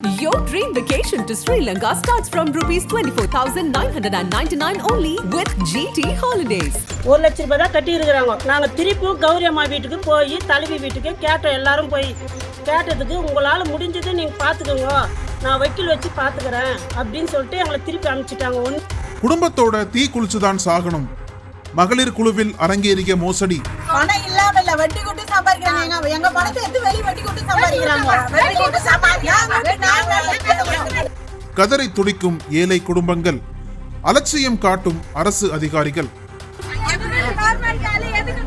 Your dream vacation to Sri Lanka starts from rupees 24,999 only with GT Holidays. ஒரு லட்ச ரூபாய் தான் கட்டி இருக்கிறாங்க நாங்கள் திருப்பியும் கௌரி அம்மா வீட்டுக்கு போய் தலைவி வீட்டுக்கு கேட்டோம் எல்லாரும் போய் கேட்டதுக்கு உங்களால் முடிஞ்சது நீங்கள் பார்த்துக்கோங்க நான் வக்கீல் வச்சு பார்த்துக்கிறேன் அப்படின்னு சொல்லிட்டு எங்களை திருப்பி அனுப்பிச்சிட்டாங்க. ஒன்று குடும்பத்தோட தீ குளிச்சுதான் சாகணும். மகளிர் குழுவில் அரங்கேறிய மோசடி. பணம் இல்லாம இல்ல வட்டி கொண்டு சம்பாதிக்கிறாங்க. எங்க- எங்க பணத்தை எடுத்து வெளிய வட்டி கொண்டு சம்பாதிக்கிறாங்க. வட்டி கொண்டு சம்பாதிக்கிறாங்க கதறி துடிக்கும் ஏழை குடும்பங்கள். அலட்சியம் காட்டும் அரசு அதிகாரிகள். கவர்மெண்ட் ஆளு எதுக்கு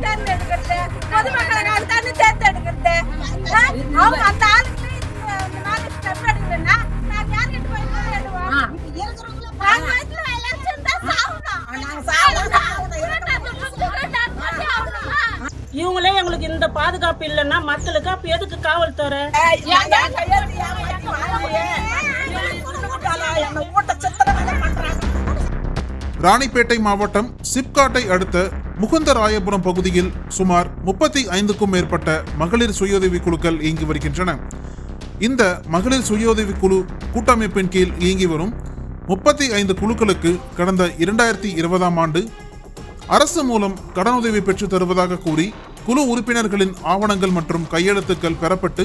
பாதுகாப்பு இல்லைன்னா மக்களுக்கு அப்ப எதுக்கு காவல்துறை? எங்க ராணிப்பேட்டை மாவட்டம் சிப்காட்டை அடுத்த முகுந்தராயபுரம் பகுதியில் சுமார் முப்பத்தி ஐந்துக்கும் மேற்பட்ட மகளிர் சுயஉதவி குழுக்கள் இயங்கி வருகின்றன. இந்த மகளிர் சுயஉதவி குழு கூட்டமைப்பின் கீழ் இயங்கி வரும் முப்பத்தி ஐந்து குழுக்களுக்கு கடந்த இரண்டாயிரத்தி இருபதாம் ஆண்டு அரசு மூலம் கடனுதவி பெற்றுத் தருவதாக கூறி குழு உறுப்பினர்களின் ஆவணங்கள் மற்றும் கையெழுத்துக்கள் பெறப்பட்டு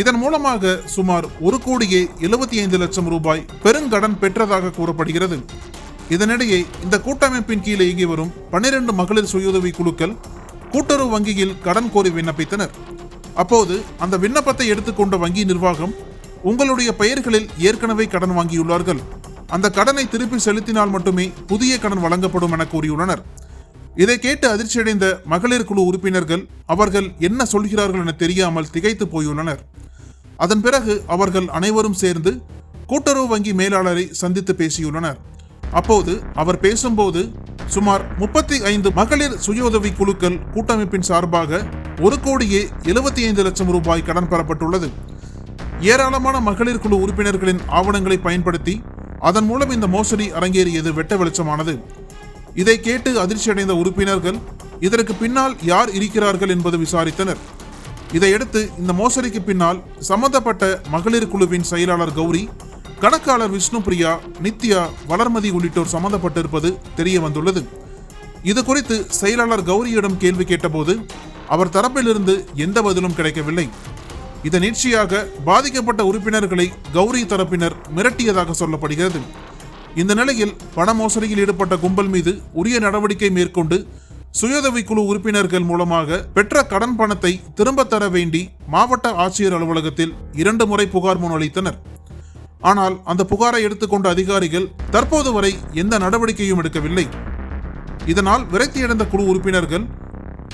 இதன் மூலமாக சுமார் ஒரு கோடியே எழுபத்தி ஐந்து லட்சம் ரூபாய் பெருங்கடன் பெற்றதாக கூறப்படுகிறது. இதனிடையே இந்த கூட்டமைப்பின் கீழே இயங்கி வரும் பன்னிரண்டு மகளிர் சுயுதவி குழுக்கள் கூட்டுறவு வங்கியில் கடன் கோரி விண்ணப்பித்தனர். அப்போது அந்த விண்ணப்பத்தை எடுத்துக்கொண்ட வங்கி நிர்வாகம் உங்களுடைய பெயர்களில் ஏற்கனவே கடன் வாங்கியுள்ளார்கள். அந்த கடனை திருப்பி செலுத்தினால் மட்டுமே புதிய கடன் வழங்கப்படும் என கூறியுள்ளனர். இதை கேட்டு அதிர்ச்சியடைந்த மகளிர் குழு உறுப்பினர்கள் அவர்கள் என்ன சொல்கிறார்கள் என தெரியாமல் திகைத்து போயுள்ளனர். அதன் பிறகு அவர்கள் அனைவரும் சேர்ந்து கூட்டுறவு வங்கி மேலாளரை சந்தித்து பேசியுள்ளனர். அப்போது அவர் பேசும்போது சுமார் முப்பத்தி ஐந்து மகளிர் சுய உதவி குழுக்கள் கூட்டமைப்பின் சார்பாக ஒரு கோடியே எழுபத்தி ஐந்து லட்சம் ரூபாய் கடன் பெறப்பட்டுள்ளது. ஏராளமான மகளிர் குழு உறுப்பினர்களின் ஆவணங்களை பயன்படுத்தி அதன் மூலம் இந்த மோசடி அரங்கேறியது வெட்ட வெளிச்சமானது. இதை கேட்டு அதிர்ச்சியடைந்த உறுப்பினர்கள் இதற்கு பின்னால் யார் இருக்கிறார்கள் என்பது விசாரித்தனர். இதையடுத்து இந்த மோசடிக்கு பின்னால் சம்பந்தப்பட்ட மகளிர் குழுவின் செயலாளர் கௌரி கணக்காளர் விஷ்ணு பிரியா நித்யா வளர்மதி உள்ளிட்டோர் சம்பந்தப்பட்டிருப்பது தெரிய வந்துள்ளது இது குறித்து செயலாளர் கௌரியிடம் கேள்வி கேட்டபோது அவர் தரப்பிலிருந்து எந்த பதிலும் கிடைக்கவில்லை. இதன் நீட்சியாக பாதிக்கப்பட்ட உறுப்பினர்களை கௌரி தரப்பினர் மிரட்டியதாக சொல்லப்படுகிறது. இந்த நிலையில் பண மோசடியில் ஈடுபட்ட கும்பல் மீது உரிய நடவடிக்கை மேற்கொண்டு சுயதவி குழு உறுப்பினர்கள் மூலமாக பெற்ற கடன் பணத்தை திரும்ப தர வேண்டி மாவட்ட ஆட்சியர் அலுவலகத்தில் இரண்டு முறை புகார் முன் அளித்தனர் ஆனால் அந்த புகாரை எடுத்துக்கொண்ட அதிகாரிகள் தற்போது வரை எந்த நடவடிக்கையும் எடுக்கவில்லை. இதனால் விரக்தியடைந்த குழு உறுப்பினர்கள்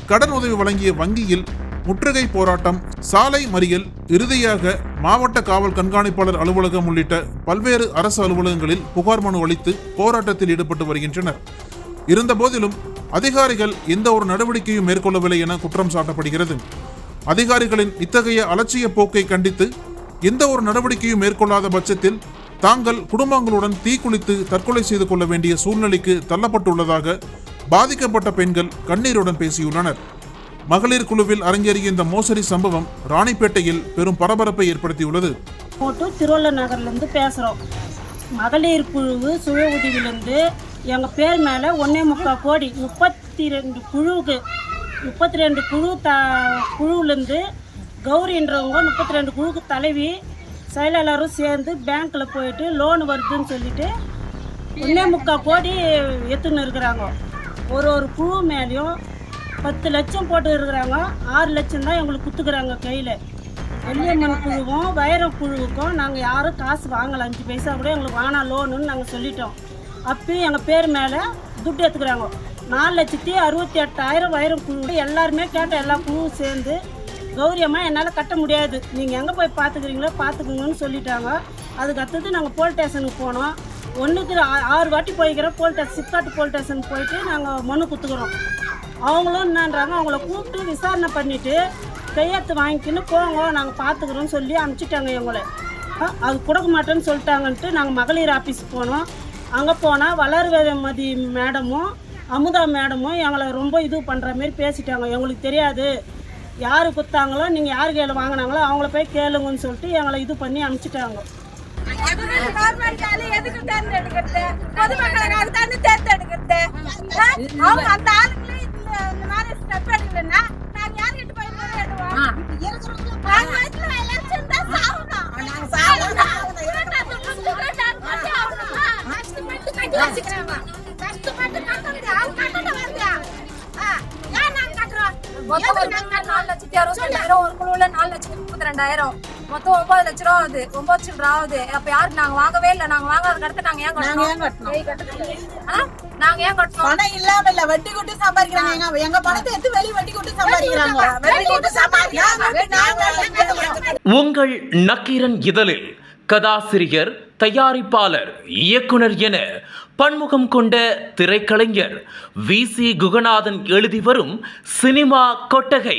கடன் உதவி வழங்கிய வங்கியில் முற்றுகை போராட்டம் சாலை மறியல் இறுதியாக மாவட்ட காவல் கண்காணிப்பாளர் அலுவலகம் உள்ளிட்ட பல்வேறு அரசு அலுவலகங்களில் புகார் மனு அளித்து போராட்டத்தில் ஈடுபட்டு வருகின்றனர். இருந்தபோதிலும் அதிகாரிகள் எந்த ஒரு நடவடிக்கையும் மேற்கொள்ளவில்லை என குற்றம் சாட்டப்படுகிறது. அதிகாரிகளின் இத்தகைய அலட்சிய போக்கை கண்டித்து எந்த ஒரு நடவடிக்கையும் மேற்கொள்ளாத பட்சத்தில் தாங்கள் குடும்பங்களுடன் தீக்குளித்து தற்கொலை செய்து கொள்ள வேண்டிய சூழ்நிலைக்கு தள்ளப்பட்டுள்ளதாக பாதிக்கப்பட்ட பெண்கள் கண்ணீருடன் பேசியுள்ளனர். மகளிர் குழுவில் அரங்கேறிய இந்த மோசடி சம்பவம் ராணிப்பேட்டையில் பெரும் பரபரப்பை ஏற்படுத்தியுள்ளது. போட்டு திருவள்ளூர் நகர்லேருந்து பேசுகிறோம் மகளிர் குழு சுய உதவியிலேருந்து எங்கள் பேர் மேலே ஒன்றே முக்கால் கோடி முப்பத்தி ரெண்டு குழுவுக்கு முப்பத்தி ரெண்டு குழு த குழுவிலேருந்து கௌரின்றவங்க முப்பத்தி ரெண்டு குழுவுக்கு தலைவி செயலாளரும் சேர்ந்து பேங்க்கில் போயிட்டு லோன் வருதுன்னு சொல்லிட்டு ஒன்றே முக்கால் கோடி எடுத்துன்னு இருக்கிறாங்க. ஒரு ஒரு குழு மேலேயும் பத்து லட்சம் போட்டு இருக்கிறாங்க ஆறு லட்சம் தான் எங்களுக்கு குத்துக்கிறாங்க கையில். வெள்ளியம்மன் குழுவும் வைர குழுவுக்கும் நாங்கள் யாரும் காசு வாங்கலை. அஞ்சு பைசா கூட எங்களுக்கு வேணாம் லோனுன்னு நாங்கள் சொல்லிட்டோம். அப்பயும் எங்கள் பேர் மேலே துட்டு எடுத்துக்கிறாங்க நாலு லட்சத்தி அறுபத்தி எட்டாயிரம் வைரம் குழு. எல்லாருமே கேட்ட எல்லா குழுவும் சேர்ந்து கௌரி அம்மா என்னால் கட்ட முடியாது. நீங்கள் எங்கே போய் பார்த்துக்கிறீங்களோ பார்த்துக்குங்கன்னு சொல்லிட்டாங்க. அதுக்கு அடுத்தது நாங்கள் போலீஸ் ஸ்டேஷனுக்கு போனோம். ஒன்றுக்கு ஆறு வாட்டி போய்க்கிறோம். Police station SIPCOT police station போயிட்டு நாங்கள் மனு குத்துக்கிறோம். அவங்களும் என்னன்றாங்க அவங்கள கூப்பிட்டு விசாரணை பண்ணிவிட்டு கையெழுத்து வாங்கிக்கின்னு போங்க நாங்கள் பார்த்துக்குறோன்னு சொல்லி அனுப்பிச்சிட்டாங்க எங்களை அது கொடுக்க மாட்டேன்னு சொல்லிட்டாங்கன்ட்டு நாங்கள் மகளிர் ஆஃபீஸ் போனோம். அங்கே போனால் வளர்வதி மேடமும் அமுதா மேடமும் எங்களை ரொம்ப இது பண்ணுற மாரி பேசிட்டாங்க. எங்களுக்கு தெரியாது யார் குத்தாங்களோ நீங்கள் யார் கையில் வாங்கினாங்களோ அவங்கள போய் கேளுங்கன்னு சொல்லிட்டு எங்களை இது பண்ணி அனுப்பிச்சிட்டாங்க. எதுக்கு தேர்ந்தெடுக்கிறது பொதுமக்களுக்காக தானே தேர்ந்தெடுக்கிறது? அவங்க அந்த ஆளுங்களே இந்த மாதிரி ஸ்டெப் எடுக்கலன்னா நாங்க யார்கிட்ட போய் முறையிடுவோம் நாங்க வயசுல எலெக்ஷன் தான் சாவணும் கஷ்டப்பட்டு கட்டி ஆகணுமா? கஷ்டப்பட்டு கட்டி வச்சுக்கிறாங்க. கஷ்டப்பட்டு கட்டுறது அவங்க கட்டணம் வருதா? ஆ, ஏன் நாங்க கட்டுறோம்? மொத்தம் நாலு லட்சத்தி அறுபத்தெட்டாயிரம் ஒரு குழுல நாலு லட்சத்தி முப்பத்தி ரெண்டாயிரம் மொத்தம் ஒன்பது லட்ச ரூபா ஆகுது ஒன்பது சில்லற ஆகுது அப்ப யாருக்கு? நாங்க வாங்கவே இல்லை. நாங்க வாங்காததுக்கு அடுத்து நாங்க ஏன் கட்டணும்? ஆ? நாங்க ஏன் கட்டணும்? பணம் இல்லாம இல்ல. வட்டி கொட்டி சம்பாதிக்கிறாங்க. எங்க எங்க பணத்தை எடுத்து வெளிய வட்டி கொட்டி சம்பாதிக்கிறாங்க. வட்டி கொட்டி சம்பாதிக்கிறாங்க. உங்கள் நக்கீரன் இதழில் கதாசிரியர் தயாரிப்பாளர் இயக்குனர் என பன்முகம் கொண்ட திரைக்கலைஞர் வி சி குகநாதன் எழுதி வரும் சினிமா கொட்டகை.